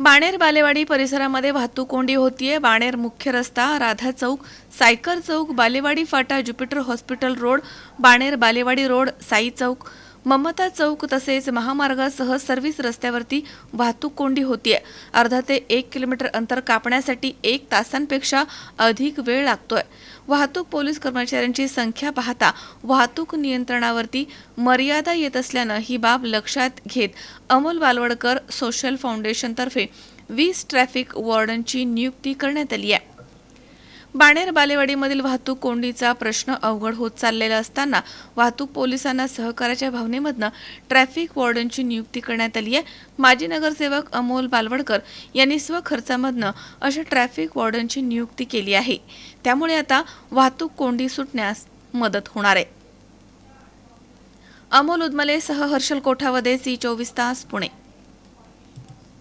बाणेर बालेवाडी परिसरामध्ये वाहतूक कोंडी होतीये. बाणेर मुख्य रस्ता Radha Chowk Sayakar Chowk Balewadi Phata Jupiter Hospital Road Baner Balewadi road Sai Chowk. Mamata Chowk तसेच महामार्गासह सर्व्हिस रस्त्यावरती वाहतूक कोंडी होतीये. अर्धा ते एक किलोमीटर अंतर कापण्यासाठी एक तासांपेक्षा अधिक वेळ लागतोय. वाहतूक पोलीस कर्मचाऱ्यांची संख्या पाहता वाहतूक नियंत्रणावरती मर्यादा येत असल्यानं ही बाब लक्षात घेत अमोल बालवडकर सोशल फाउंडेशनतर्फे वीस ट्रॅफिक वॉर्डनची नियुक्ती करण्यात आली आहे बाणेर बालेवाडीमधील वाहतूक कोंडीचा प्रश्न अवघड होत चाललेला असताना वाहतूक पोलिसांना सहकाराच्या भावनेमधनं ट्रॅफिक वॉर्डनची नियुक्ती करण्यात आली आहे. माजी नगरसेवक अमोल बालवडकर यांनी स्वखर्चामधनं अशा ट्रॅफिक वॉर्डनची नियुक्ती केली आहे. त्यामुळे आता वाहतूक कोंडी सुटण्यास मदत होणार आहे. अमोल उदमले सह हर्षल कोठावदे सी चोवीस तास पुणे.